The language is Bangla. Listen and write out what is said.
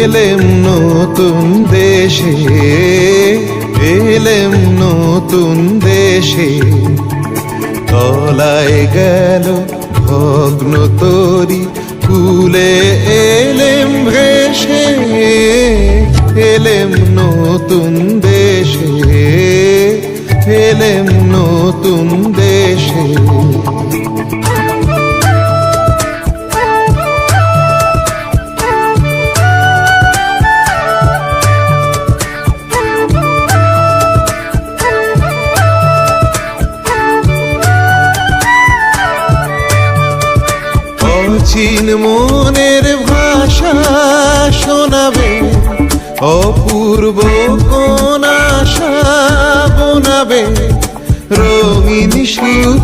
এলেম নতুন দেশে, এলেম নতুন দেশে। তলায় গেল ভগ্ন তরি কুলে এলেম ভেসে, এলেম নতুন দেশে, এলেম নতুন দেশে। অচিন মনের ভাষা শোনাবে অপূর্ব কোন আশা বোনাবে রঙিন সুখ